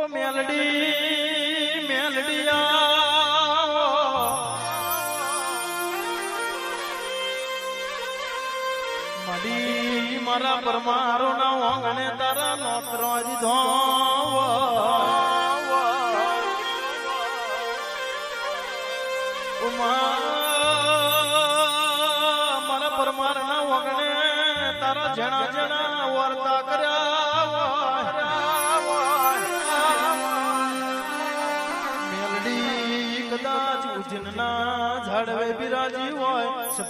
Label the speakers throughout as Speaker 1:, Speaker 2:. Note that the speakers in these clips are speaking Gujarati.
Speaker 1: ઓ મેલડી, મેલડિયા. મડી મારા પરમારો ના વાંગણે તારા નોતરો દીધો મારા પરમાર ના વાંગણે તારા જણા જણા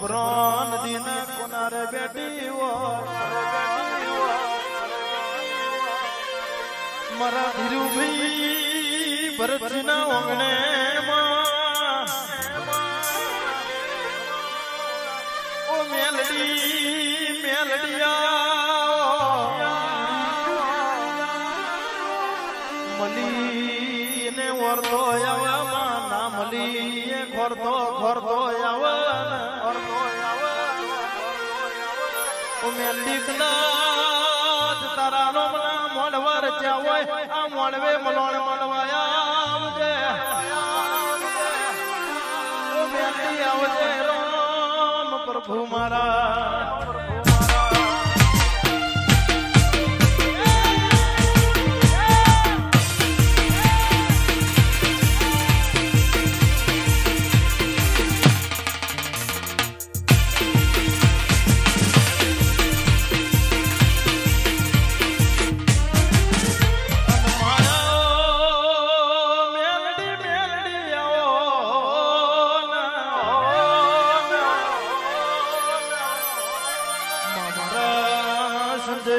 Speaker 1: હોય સપરો નદીના કોનારે બેઠી હોય મારા ધીરુભાઈ ભરતના ઓંગણે મોડવર જ્યાં હોય મોડવે મલોણ મળવાયા આવજે. ઓ રામ પ્રભુ મારા. મેલડી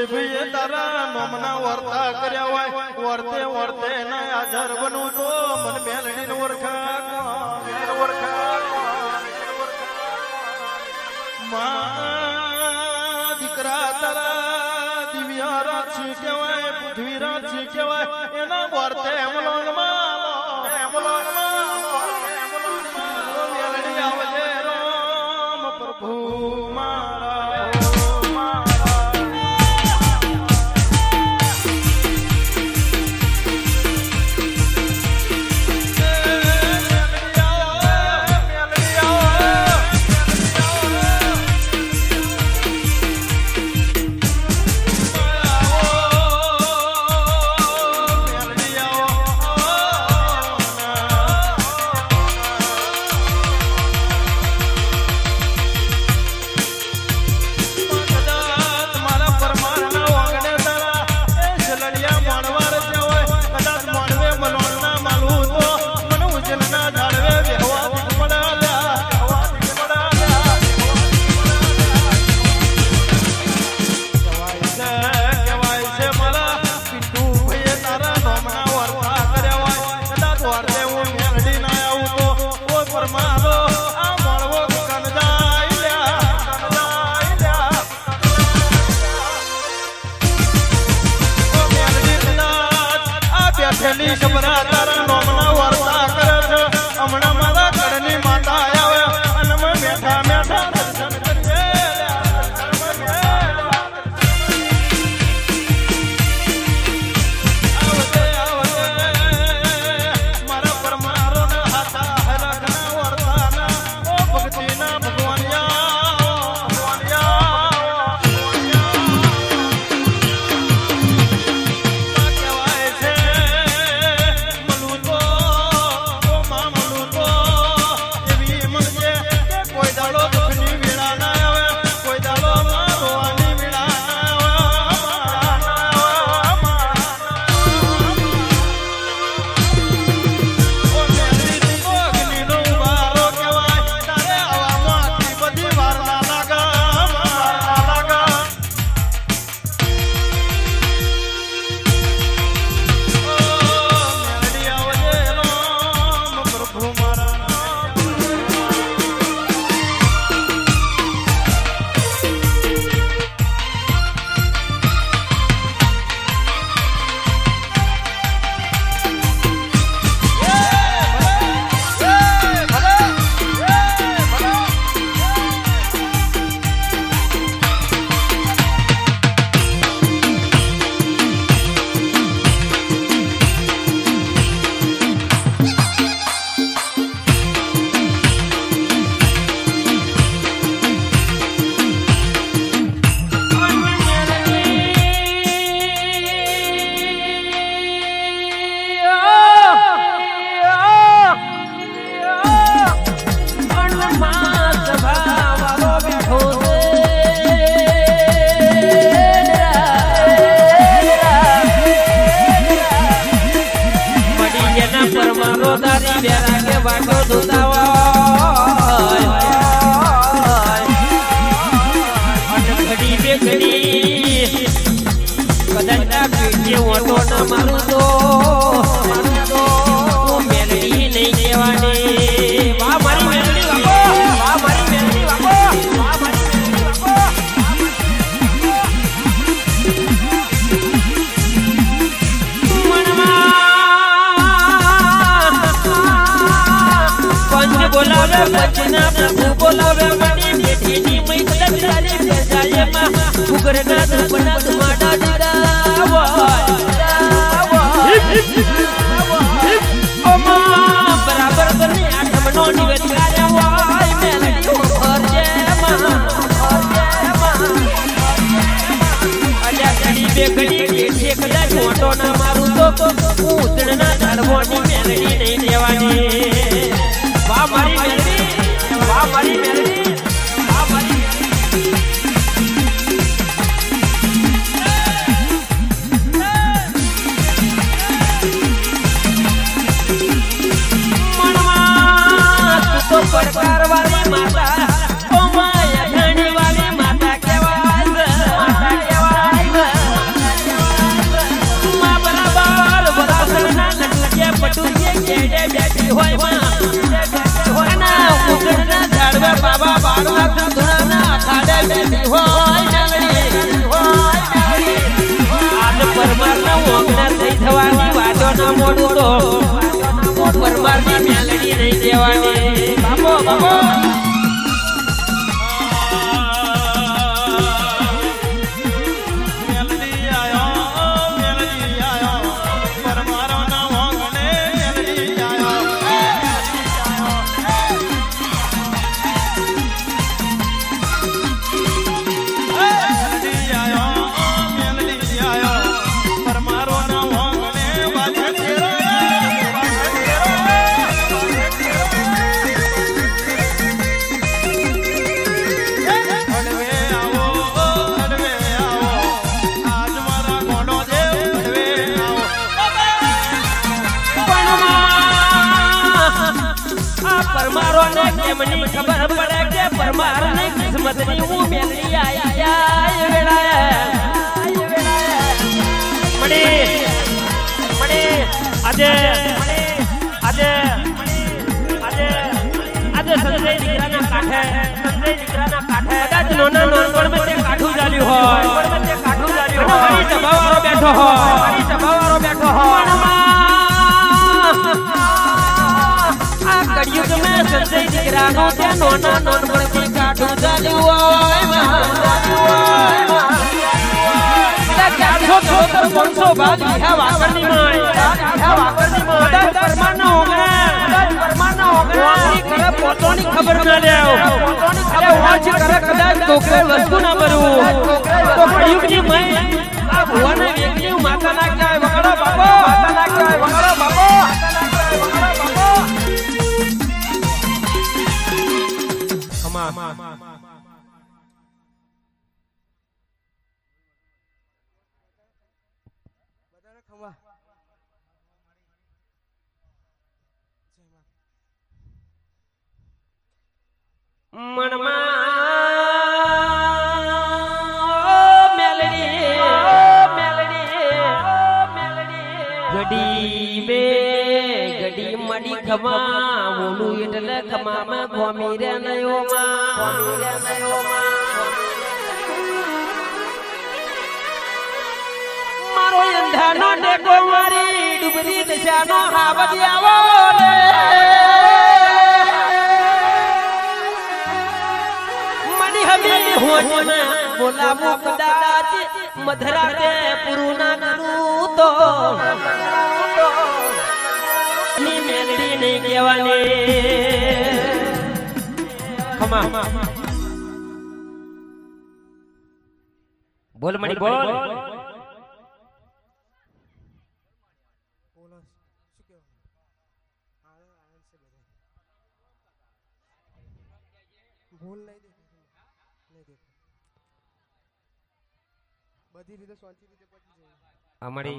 Speaker 1: સંજયભાઈ તારા મમના વર્તા કર્યા હોય. વર્તે વર્તે ના હાજર બનવું તો મન મેલડી નું ઓળખા દીકરા તારા દિવ્યા રાક્ષી કહેવાય પૃથ્વી રાક્ષી કહેવાય. એના વર્તે એમલોનમાં એમલોનમાં મેલડી બેઠેલી
Speaker 2: વાટો ધોતા માં દુપના દુમાડા દીદાવો બરાબર બને આઠમનો નિવેદ કાર્ય હોય મેલડી ફરજે માં અલ્યા ઘડી બે ઘડી બેઠી કદાચ મોટો ના મારું મેલડી મારી મેલડી ના મોડું તો. પરમારની મેલડી નહીં દેવાની. બાપો બાપો.
Speaker 1: પરમારો ને
Speaker 2: કેમની ખબર પડે કે પરમાર ને કિસ્મતની હું મેલડી આઈ આઈ વેળાએ. મણી મણી આજે આજે આજે આજે સંજય દીકરાના કાંઠે સંજય દીકરાના કાંઠે કદાચ નોના નોનપણમાં તે કાઠું ચાલ્યું હોય. કાઠું ચાલ્યું હોય. મારી બેઠો હોય. મારી બેઠો હોય. સંજય દીકરાનો ત્યાં નોના નોનપણથી કાઠું ચાલ્યું હોય ચારસો ચોતર પાંચસો બાદ વીઘા વાકડની માય પરમારના ઓગણે કદાચ પરમારના ઓગણે કરે પોતાની ખબર ના લેવ ખબર વાંચી કરે કદાચ કોકરે વસ્તુ ના ભરવું તો કળિયુગની માય આ ભુવાને વેગની માતા ના કહેવાય વગડો બાપો? માતા ના કહેવાય વગડો બાપો? আমার ઓલું એટલે ખમામાં ગોમી રે નયો માં મારો અંધાનો ડેકો મારી ડુબરી દશાનો હાવજ આવો રે મની હમી હોજમાં બોલાવું કદાચ મધરાતે પૂરું ના કરું તો. ની મેલડી નહીં કહેવાની ખમા બોલ મણી બોલ
Speaker 3: ભૂલ નહીં દેખાતી નહીં દેખાતી બધી રીતે શાંતિ રીતે પતી જાય
Speaker 2: અમારી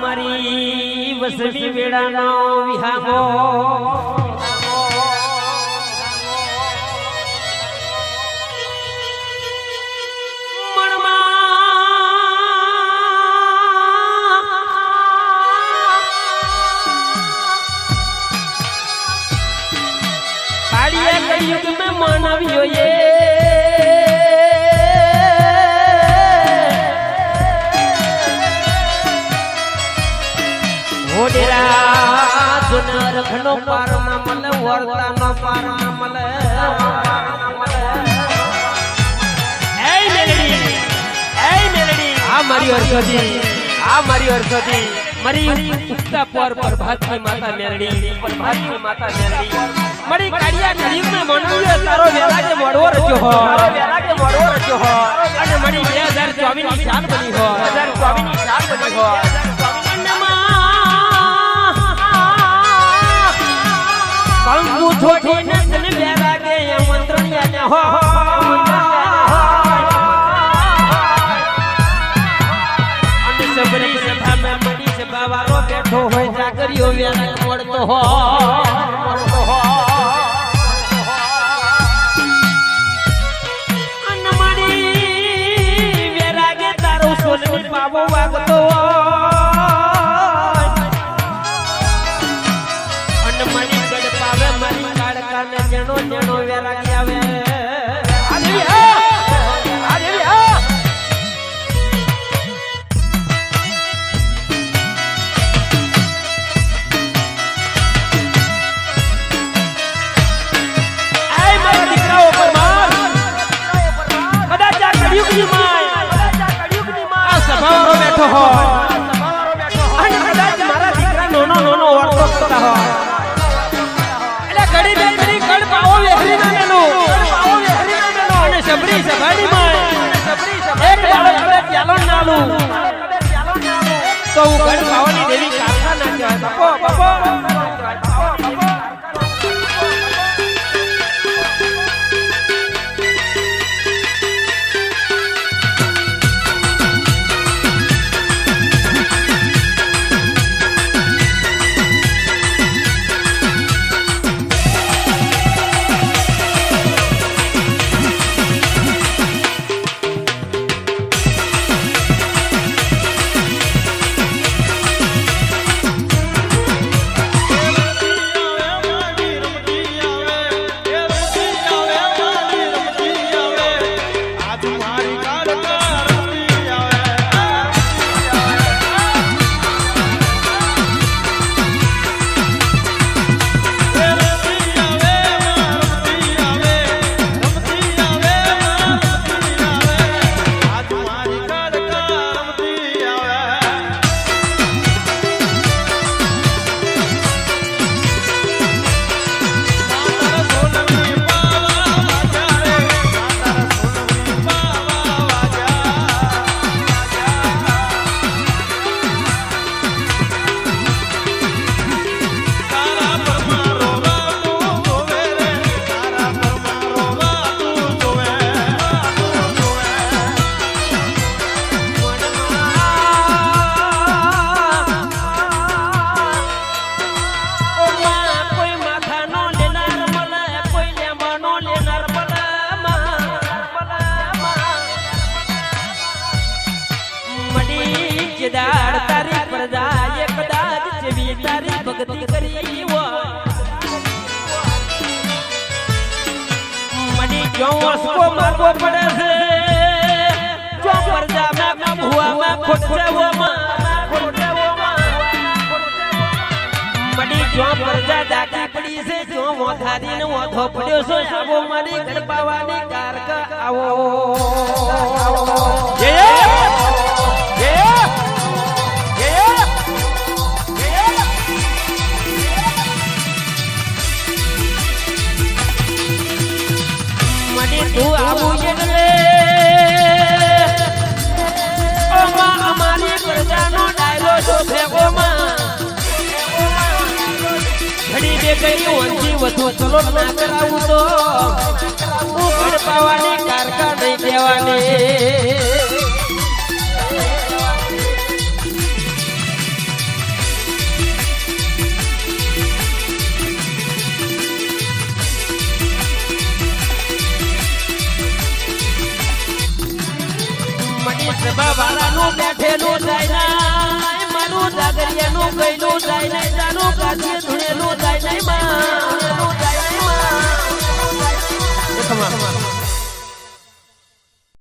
Speaker 2: મારી વસવી વેળાનો વિહામો કળિયુગ મેં માનવ્યો એ. ઓડેરા જુના રખનો પાર આ મારી હર્ષદી આ મારી હર્ષદી મારી ઉગતા પર પ્રભાતની માતા મેરડી પ્રભાતની માતા મેરડી. મરી કળિયુગ મેં મનવ્યો તારો કે મોડવો રચ્યો હો કે મોડવો રચ્યો હો અને મરી 2024 ની શાન બની હો 2024 ની શાન બની હો કંકુ થોઠી નંદન બે લાગે એમ મંત્રણિયાને હો હોય જાગરીઓ વેલા મળતો અને સબરી સભાની માય એક બાળક કડે પ્યાલો નાલું તો હું ગઢ પાવાની દેવી કાકા ના કહેવાય. બાપો બાપો. મારવો પડે છે. જો પ્રજામાં ભુવામાં ખોટસાવોમાં મડી જો પડી છે, જો મોથારીને મોથો પડ્યો છે, સાબો મારી ગરબાવાની કારક ના કરાવું તો હું ગણપા કારકા નહીં દેવાની. સભા વાળાનું બેઠેલું જાય ના.